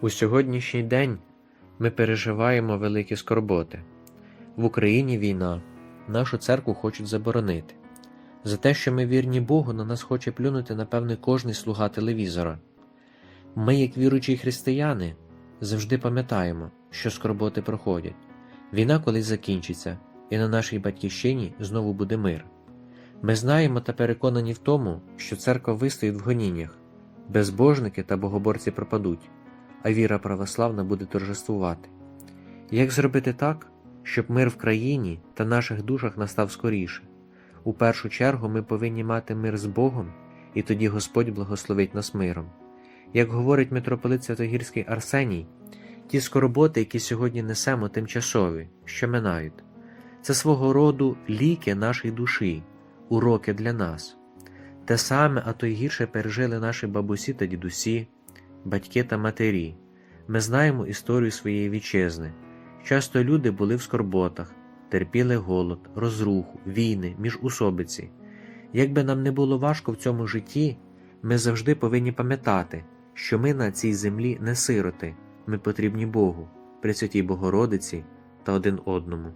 У сьогоднішній день ми переживаємо великі скорботи. В Україні війна, нашу церкву хочуть заборонити. За те, що ми вірні Богу, на нас хоче плюнути, напевне, кожний слуга телевізора. Ми, як віруючі християни, завжди пам'ятаємо, що скорботи проходять. Війна колись закінчиться, і на нашій батьківщині знову буде мир. Ми знаємо та переконані в тому, що церква вистоїть в гоніннях, безбожники та богоборці пропадуть, а віра православна буде торжествувати. Як зробити так, щоб мир в країні та наших душах настав скоріше? У першу чергу ми повинні мати мир з Богом, і тоді Господь благословить нас миром. Як говорить митрополит Святогірський Арсеній, ті скорботи, які сьогодні несемо, тимчасові, що минають, це свого роду ліки нашої душі, уроки для нас. Те саме, а то й гірше пережили наші бабусі та дідусі, батьки та матері. Ми знаємо історію своєї вітчизни. Часто люди були в скорботах, терпіли голод, розруху, війни, міжусобиці. Як би нам не було важко в цьому житті, ми завжди повинні пам'ятати, що ми на цій землі не сироти, ми потрібні Богу, Пресвятій Богородиці та один одному.